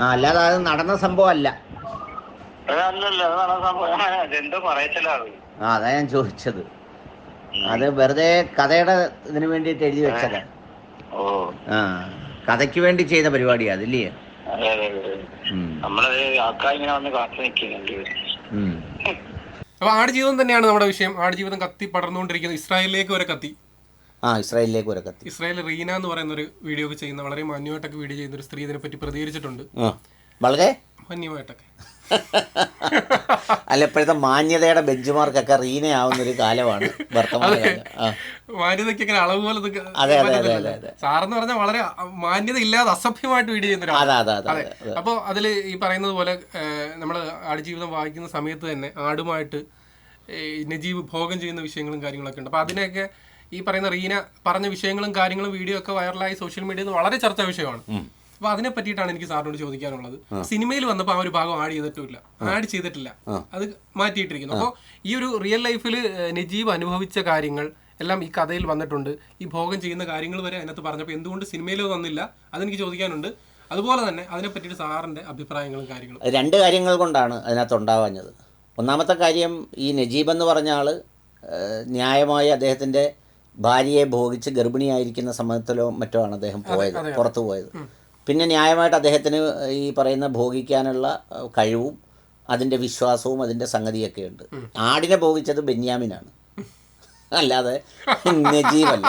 ആ അല്ലാതെ അത് നടന്ന സംഭവം. അല്ല അല്ലല്ല അത്. ഞാൻ ചോദിച്ചത്. അത് വെറുതെ കഥയുടെ ഇതിന് വേണ്ടിയിട്ട് എഴുതി വെച്ചതാ. ഓ. ആ കഥയ്ക്ക് വേണ്ടി ചെയ്ത പരിപാടിയാ അതില്ലേ. നമ്മളത് ഇങ്ങനെ വന്ന് കാത്തു നിൽക്കുന്നുണ്ട്. അപ്പൊ ആടുജീവിതം തന്നെയാണ് നമ്മുടെ വിഷയം. ആടുജീവിതം കത്തി പടർന്നുകൊണ്ടിരിക്കുന്നത് ഇസ്രായേലിലേക്ക് വരെ കത്തി. ആ ഇസ്രായേലിലേക്ക് ഒരു കത്തി. ഇസ്രായേൽ റീന എന്ന് പറയുന്ന ഒരു വീഡിയോ ഒക്കെ ചെയ്യുന്ന വളരെ മാന്യമായിട്ടൊക്കെ വീഡിയോ ചെയ്യുന്ന ഒരു സ്ത്രീ ഇതിനെ പറ്റി പ്രതികരിച്ചിട്ടുണ്ട്. ആ. വളരെ? മാന്യമായിട്ടൊക്കെ. അല്ല ഇപ്പോഴത്തെ മാന്യതയുടെ ബെഞ്ച് മാർക്കൊക്കെ റീനയാവുന്ന ഒരു കാലമാണ് വർത്തമാന കാലം. ആ. മാന്യതയ്ക്ക് ഇങ്ങനെ അളവ് പോലെ ഇതൊക്കെ അതെ, അതെ, അതെ, അതെ. സാറെന്ന് പറഞ്ഞാൽ വളരെ മാന്യത ഇല്ലാതെ അസഭ്യമായിട്ട് വീഡിയോ ചെയ്യുന്ന അതെ അതെ അപ്പോൾ അതിൽ ഈ പറയുന്നത് പോലെ നമ്മൾ ആടുജീവിതം വായിക്കുന്ന സമയത്ത് തന്നെ ആടുമായിട്ട് നജീവ് നജീബ് ഭോഗം ചെയ്യുന്ന വിഷയങ്ങളും കാര്യങ്ങളൊക്കെ ഉണ്ട്. അപ്പോൾ അതിനെയൊക്കെ ഈ പറയുന്ന റീന പറഞ്ഞ വിഷയങ്ങളും കാര്യങ്ങളും വീഡിയോ ഒക്കെ വൈറലായി സോഷ്യൽ മീഡിയയിൽ വളരെ ചർച്ചാ വിഷയമാണ്. അപ്പൊ അതിനെ പറ്റിയിട്ടാണ് എനിക്ക് സാറിനോട് ചോദിക്കാനുള്ളത്. സിനിമയിൽ വന്നപ്പോൾ ആ ഒരു ഭാഗം ആഡ് ചെയ്തിട്ടില്ല. ആഡ് ചെയ്തിട്ടില്ല. അത് മാറ്റിയിട്ടിരിക്കുന്നു. അപ്പോൾ ഈ ഒരു റിയൽ ലൈഫിൽ നജീബ് അനുഭവിച്ച കാര്യങ്ങൾ എല്ലാം ഈ കഥയിൽ വന്നിട്ടുണ്ട്. ഈ ഭോഗം ചെയ്യുന്ന കാര്യങ്ങൾ വരെ അതിനകത്ത് പറഞ്ഞപ്പോൾ എന്തുകൊണ്ട് സിനിമയിൽ വന്നില്ല? അതെനിക്ക് ചോദിക്കാനുണ്ട്. അതുപോലെ തന്നെ അതിനെ പറ്റിയിട്ട് സാറിന്റെ അഭിപ്രായങ്ങളും കാര്യങ്ങളും. രണ്ട് കാര്യങ്ങൾ കൊണ്ടാണ് അതിനകത്ത് ഉണ്ടാവാഞ്ഞത്. ഒന്നാമത്തെ കാര്യം ഈ നജീബ് എന്ന് പറഞ്ഞ ആൾ ന്യായമായി അദ്ദേഹത്തിന്റെ ഭാര്യയെ ഭോഗിച്ച് ഗർഭിണിയായിരിക്കുന്ന സമയത്തിലോ മറ്റോ ആണ് അദ്ദേഹം പോയത്. പുറത്തു പോയത്. പിന്നെ ന്യായമായിട്ട് അദ്ദേഹത്തിന് ഈ പറയുന്ന ഭോഗിക്കാനുള്ള കഴിവും അതിന്റെ വിശ്വാസവും അതിന്റെ സംഗതിയൊക്കെ ഉണ്ട് ആടിനെ ഭോഗിച്ചത് ബെന്യാമിനാണ്. അല്ലാതെ നജീബല്ല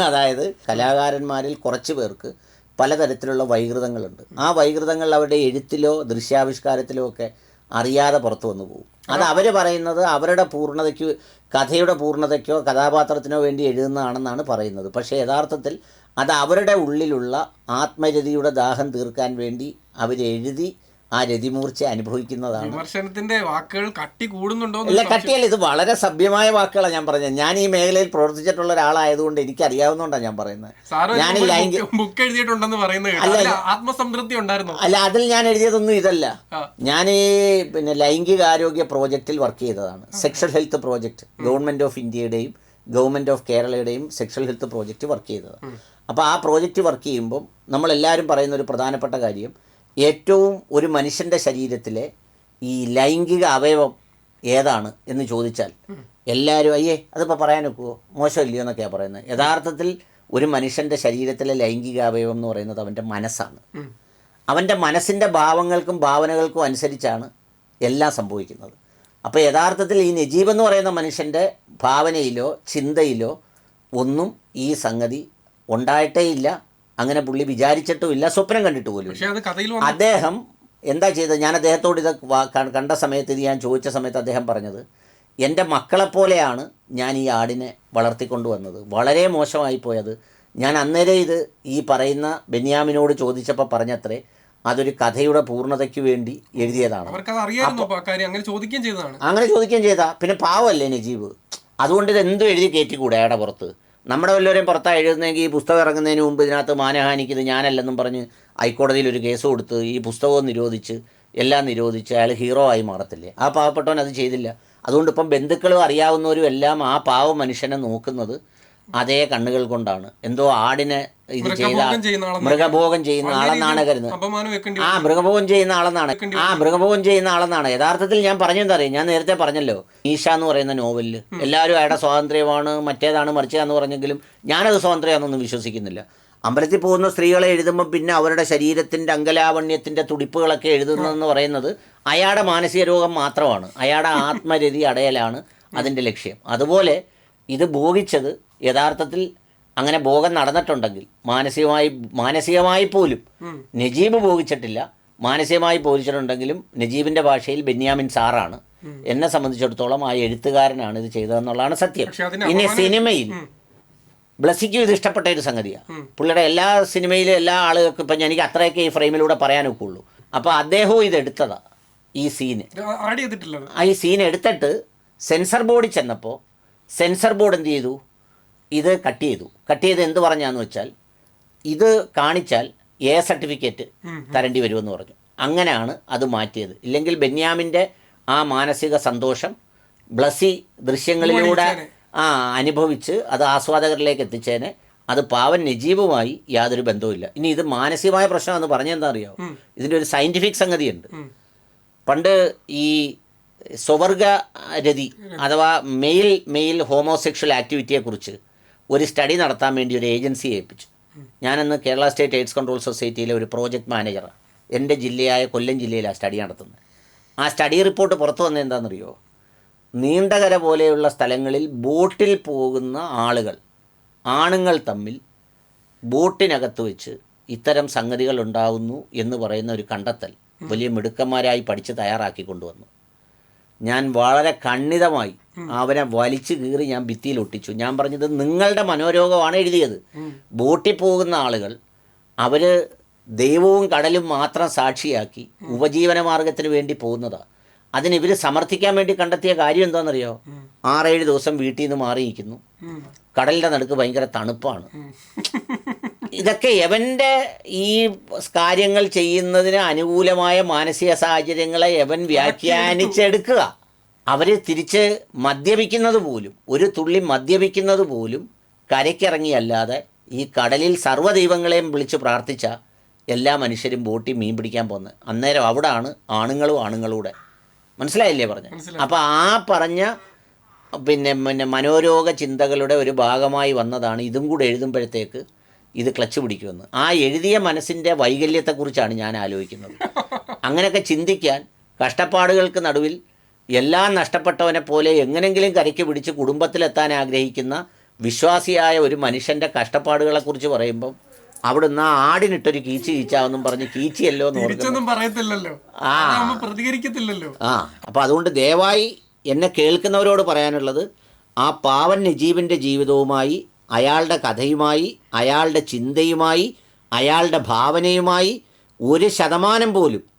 അതായത് കലാകാരന്മാരിൽ കുറച്ച് പേർക്ക് പലതരത്തിലുള്ള വൈകൃതങ്ങളുണ്ട്. ആ വൈകൃതങ്ങൾ അവരുടെ എഴുത്തിലോ ദൃശ്യാവിഷ്കാരത്തിലോ ഒക്കെ അറിയാതെ പുറത്തു വന്നു പോകും. അത് അവർ പറയുന്നത് അവരുടെ പൂർണതയ്ക്ക് കഥയുടെ പൂർണതയ്ക്കോ കഥാപാത്രത്തിനോ വേണ്ടി എഴുതുന്നതാണെന്നാണ് പറയുന്നത്. പക്ഷേ യഥാർത്ഥത്തിൽ അത് അവരുടെ ഉള്ളിലുള്ള ആത്മരതിയുടെ ദാഹം തീർക്കാൻ വേണ്ടി അവരെഴുതി ആ രതിമൂർച്ച അനുഭവിക്കുന്നതാണ്. വിമർശനത്തിന്റെ വാക്കുകൾ കട്ടി കൂടുന്നുണ്ടോ അല്ല കട്ടിയല്ല ഇത് വളരെ സഭ്യമായ വാക്കുകളാണ് ഞാൻ പറഞ്ഞത്. ഞാൻ ഈ മേഖലയിൽ പ്രവർത്തിച്ചിട്ടുള്ള ഒരാളായതുകൊണ്ട് എനിക്ക് അറിയാവുന്നതുകൊണ്ടാണ് ഞാൻ പറയുന്നത്. ഞാൻ ബുക്ക് എഴുതിയിട്ടുണ്ടെന്ന് പറയുന്നത്. അല്ല, ആത്മസംതൃപ്തി ഉണ്ടായിരുന്നു? അല്ല അതിൽ ഞാൻ എഴുതിയതൊന്നും ഇതല്ല. ഞാൻ ഈ പിന്നെ ലൈംഗികാരോഗ്യ പ്രോജക്റ്റിൽ വർക്ക് ചെയ്തതാണ്. Sexual health project government of ഇന്ത്യയുടെയും ഗവൺമെന്റ് ഓഫ് കേരളയുടെയും സെക്ഷൽ ഹെൽത്ത് പ്രോജക്റ്റ് വർക്ക് ചെയ്തതാണ്. അപ്പോൾ ആ പ്രോജക്റ്റ് വർക്ക് ചെയ്യുമ്പോൾ നമ്മളെല്ലാവരും പറയുന്ന ഒരു പ്രധാനപ്പെട്ട കാര്യം ഏറ്റവും ഒരു മനുഷ്യന്റെ ശരീരത്തിലെ ഈ ലൈംഗിക അവയവം ഏതാണ് എന്ന് ചോദിച്ചാൽ എല്ലാവരും അയ്യേ അതിപ്പോൾ പറയാനൊക്കുമോ മോശമില്ലയോ എന്നൊക്കെയാണ് പറയുന്നത്. യഥാർത്ഥത്തിൽ ഒരു മനുഷ്യന്റെ ശരീരത്തിലെ ലൈംഗിക അവയവം എന്ന് പറയുന്നത് അവന്റെ മനസ്സാണ്. അവന്റെ മനസ്സിന്റെ ഭാവങ്ങൾക്കും ഭാവനകൾക്കും അനുസരിച്ചാണ് എല്ലാം സംഭവിക്കുന്നത്. അപ്പോൾ യഥാർത്ഥത്തിൽ ഈ നജീബ് എന്ന് പറയുന്ന മനുഷ്യന്റെ ഭാവനയിലോ ചിന്തയിലോ ഒന്നും ഈ സംഗതി ഉണ്ടായിട്ടേ ഇല്ല അങ്ങനെ പുള്ളി വിചാരിച്ചിട്ടും ഇല്ല സ്വപ്നം കണ്ടിട്ട് പോലും അദ്ദേഹം എന്താ ചെയ്തത്? ഞാൻ അദ്ദേഹത്തോട് ഇത് കണ്ട സമയത്ത് ഇത് ഞാൻ ചോദിച്ച സമയത്ത് അദ്ദേഹം പറഞ്ഞത് എന്റെ മക്കളെപ്പോലെയാണ് ഞാൻ ഈ ആടിനെ വളർത്തിക്കൊണ്ടുവന്നത്. വളരെ മോശമായി പോയത് ഞാൻ അന്നേരം ഇത് ഈ പറയുന്ന ബെന്യാമിനോട് ചോദിച്ചപ്പോൾ പറഞ്ഞത്രേ അതൊരു കഥയുടെ പൂർണതയ്ക്ക് വേണ്ടി എഴുതിയതാണ്. അങ്ങനെ ചോദിക്കുകയും ചെയ്തതാണ്. അങ്ങനെ ചോദിക്കുകയും ചെയ്താ. പിന്നെ പാവമല്ലേ നജീബ്? അതുകൊണ്ട് ഇത് എന്തും എഴുതി കയറ്റിക്കൂടെ അയാളുടെ പുറത്ത്? നമ്മുടെ വല്ലവരെയും പുറത്താണ് എഴുതുന്നെങ്കിൽ ഈ പുസ്തകം ഇറങ്ങുന്നതിന് മുമ്പ് ഇതിനകത്ത് മാനഹാനിക്ക് ഇത് ഞാനല്ലെന്നും പറഞ്ഞ് ഹൈക്കോടതിയിൽ ഒരു കേസ് കൊടുത്ത് ഈ പുസ്തകവും നിരോധിച്ച് എല്ലാം നിരോധിച്ച് അയാൾ ഹീറോ ആയി മാറത്തില്ലേ? ആ പാവപ്പെട്ടവൻ അത് ചെയ്തില്ല. അതുകൊണ്ട് ഇപ്പം ബന്ധുക്കളും അറിയാവുന്നവരും എല്ലാം ആ പാവ മനുഷ്യനെ നോക്കുന്നത് അതേ കണ്ണുകൾ കൊണ്ടാണ്. എന്തോ ആടിനെ ഇത് ചെയ്ത മൃഗഭോഗം ചെയ്യുന്ന ആളെന്നാണ് കരുതുന്നത്. ആ മൃഗഭോഗം ചെയ്യുന്ന ആളെന്നാണ്. ആ മൃഗഭോഗം ചെയ്യുന്ന ആളെന്നാണ്. യഥാർത്ഥത്തിൽ ഞാൻ പറഞ്ഞെന്താ അറിയാം? ഞാൻ നേരത്തെ പറഞ്ഞല്ലോ ഈശ എന്ന് പറയുന്ന നോവലിൽ എല്ലാവരും അയാളുടെ സ്വാതന്ത്ര്യമാണ് മറ്റേതാണ് മറിച്ചതാന്ന് പറഞ്ഞെങ്കിലും ഞാനത് സ്വാതന്ത്ര്യമാണെന്നൊന്നും വിശ്വസിക്കുന്നില്ല. അമ്പലത്തിൽ പോകുന്ന സ്ത്രീകളെ എഴുതുമ്പോൾ പിന്നെ അവരുടെ ശരീരത്തിന്റെ അങ്കലാവണ്യത്തിന്റെ തുടിപ്പുകളൊക്കെ എഴുതുന്നതെന്ന് പറയുന്നത് അയാളുടെ മാനസിക രോഗം മാത്രമാണ്. അയാളുടെ ആത്മരതി അടയലാണ് അതിന്റെ ലക്ഷ്യം. അതുപോലെ ഇത് ഭോഗിച്ചത് യഥാർത്ഥത്തിൽ അങ്ങനെ ഭോഗം നടന്നിട്ടുണ്ടെങ്കിൽ മാനസികമായി മാനസികമായി പോലും നജീബ് ഭോഗിച്ചിട്ടില്ല. മാനസികമായി ഭോഗിച്ചിട്ടുണ്ടെങ്കിലും നജീബിന്റെ ഭാഷയിൽ ബെന്യാമിൻ സാറാണ്. എന്നെ സംബന്ധിച്ചിടത്തോളം ആ എഴുത്തുകാരനാണ് ഇത് ചെയ്തതെന്നുള്ളതാണ് സത്യം. ഇനി സിനിമയിൽ. ബ്ലസ്സിക്കും ഇത് ഇഷ്ടപ്പെട്ട ഒരു സംഗതിയാണ്. പുള്ളിയുടെ എല്ലാ സിനിമയിലും എല്ലാ ആളുകൾക്കും ഇപ്പം എനിക്ക് അത്രയൊക്കെ ഈ ഫ്രെയിമിലൂടെ പറയാനൊക്കെ ഉള്ളൂ അപ്പോൾ അദ്ദേഹവും ഇത് എടുത്തതാ ഈ സീന്. ആ ഈ സീൻ എടുത്തിട്ട് സെൻസർ ബോർഡിൽ ചെന്നപ്പോൾ സെൻസർ ബോർഡ് എന്ത് ചെയ്തു? ഇത് കട്ട് ചെയ്തു. കട്ട് ചെയ്ത് എന്ത് പറഞ്ഞാന്ന് വെച്ചാൽ ഇത് കാണിച്ചാൽ എ സർട്ടിഫിക്കറ്റ്. തരേണ്ടി വരുമെന്ന് പറഞ്ഞു. അങ്ങനെയാണ് അത് മാറ്റിയത്. ഇല്ലെങ്കിൽ ബെന്യാമിന്റെ ആ മാനസിക സന്തോഷം ബ്ലസ്സി ദൃശ്യങ്ങളിലൂടെ ആ അനുഭവിച്ച് അത് ആസ്വാദകരിലേക്ക് എത്തിച്ചേനെ അത് പാവൻ നജീബുമായി യാതൊരു ബന്ധവുമില്ല. ഇനി ഇത് മാനസികമായ പ്രശ്നമെന്ന് പറഞ്ഞെന്താ അറിയാമോ ഇതിന്റെ ഒരു സയന്റിഫിക് സംഗതിയുണ്ട്. പണ്ട് ഈ സ്വവർഗ രതി. അഥവാ മെയിൽ മെയിൽ ഹോമോസെക്ഷൽ ആക്ടിവിറ്റിയെക്കുറിച്ച് ഒരു സ്റ്റഡി നടത്താൻ വേണ്ടി ഒരു ഏജൻസിയെ ഏൽപ്പിച്ചു. ഞാനന്ന് കേരള സ്റ്റേറ്റ് എയ്ഡ്സ് കൺട്രോൾ സൊസൈറ്റിയിലെ ഒരു പ്രോജക്റ്റ് മാനേജറാണ് എന്റെ ജില്ലയായ കൊല്ലം ജില്ലയിലാണ് സ്റ്റഡി നടത്തുന്നത്. ആ സ്റ്റഡി റിപ്പോർട്ട് പുറത്തു വന്നത് എന്താണെന്നറിയോ? നീണ്ടകര പോലെയുള്ള സ്ഥലങ്ങളിൽ ബോട്ടിൽ പോകുന്ന ആളുകൾ ആണുങ്ങൾ തമ്മിൽ ബോട്ടിനകത്ത് വെച്ച് ഇത്തരം സംഗതികൾ ഉണ്ടാവുന്നു എന്ന് പറയുന്ന ഒരു കണ്ടെത്തൽ വലിയ മിടുക്കന്മാരായി പഠിച്ച് തയ്യാറാക്കി കൊണ്ടുവന്നു. ഞാൻ വളരെ ഖണ്ഡിതമായി അവനെ വലിച്ചു കീറി ഞാൻ ഭിത്തിയിൽ ഒട്ടിച്ചു. ഞാൻ പറഞ്ഞത് നിങ്ങളുടെ മനോരോഗമാണ് എഴുതിയത്. ബോട്ടിൽ പോകുന്ന ആളുകൾ അവർ ദൈവവും കടലും മാത്രം സാക്ഷിയാക്കി ഉപജീവന മാർഗത്തിന് വേണ്ടി പോകുന്നതാണ് അതിന് ഇവർ സമർത്ഥിക്കാൻ വേണ്ടി കണ്ടെത്തിയ കാര്യം എന്താണെന്നറിയോ? ആറേഴ് ദിവസം വീട്ടിൽ നിന്ന് മാറിയിരിക്കുന്നു. കടലിന്റെ നടുക്ക് ഭയങ്കര തണുപ്പാണ്. ഇതൊക്കെ എവന്റെ ഈ കാര്യങ്ങൾ ചെയ്യുന്നതിന് അനുകൂലമായ മാനസിക സാഹചര്യങ്ങളെ എവൻ വ്യാഖ്യാനിച്ചെടുക്കുക? അവർ തിരിച്ച് മദ്യപിക്കുന്നത് പോലും ഒരു തുള്ളി മദ്യപിക്കുന്നത് പോലും കരയ്ക്കിറങ്ങിയല്ലാതെ ഈ കടലിൽ സർവദൈവങ്ങളെയും വിളിച്ച് പ്രാർത്ഥിച്ച എല്ലാ മനുഷ്യരും ബോട്ടി മീൻ പിടിക്കാൻ പോകുന്നത് അന്നേരം അവിടാണ് ആണുങ്ങളും ആണുങ്ങളൂടെ. മനസ്സിലായില്ലേ പറഞ്ഞു? അപ്പോൾ ആ പറഞ്ഞ പിന്നെ പിന്നെ മനോരോഗ ചിന്തകളുടെ ഒരു ഭാഗമായി വന്നതാണ് ഇതും കൂടെ എഴുതുമ്പോഴത്തേക്ക് ഇത് ക്ലച്ച് പിടിക്കുമെന്ന്. ആ എഴുതിയ മനസ്സിന്റെ വൈകല്യത്തെക്കുറിച്ചാണ് ഞാൻ ആലോചിക്കുന്നത്. അങ്ങനെയൊക്കെ ചിന്തിക്കാൻ കഷ്ടപ്പാടുകൾക്ക് നടുവിൽ എല്ലാം നഷ്ടപ്പെട്ടവനെ പോലെ എങ്ങനെങ്കിലും കരയ്ക്ക് പിടിച്ച് കുടുംബത്തിലെത്താൻ ആഗ്രഹിക്കുന്ന വിശ്വാസിയായ ഒരു മനുഷ്യന്റെ കഷ്ടപ്പാടുകളെക്കുറിച്ച് പറയുമ്പം അവിടുന്ന് ആ ആടിനിട്ടൊരു കീച്ചി കീച്ചാവെന്നും പറഞ്ഞ് കീച്ചിയല്ലോ എന്ന് പറയത്തില്ലല്ലോ. ആ. പ്രതികരിക്കത്തില്ലല്ലോ. ആ. അപ്പം അതുകൊണ്ട് ദയവായി എന്നെ കേൾക്കുന്നവരോട് പറയാനുള്ളത് ആ പാവൻ നജീബിന്റെ ജീവിതവുമായി അയാളുടെ കഥയുമായി അയാളുടെ ചിന്തയുമായി അയാളുടെ ഭാവനയുമായി ഒരു ശതമാനം പോലും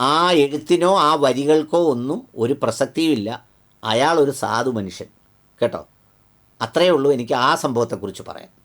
ആ എഴുത്തിനോ ആ വരികൾക്കോ ഒന്നും ഒരു പ്രസക്തിയുമില്ല. അയാൾ ഒരു സാധു മനുഷ്യൻ കേട്ടോ? അത്രയേ ഉള്ളൂ എനിക്ക് ആ സംഭവത്തെക്കുറിച്ച് പറയാൻ.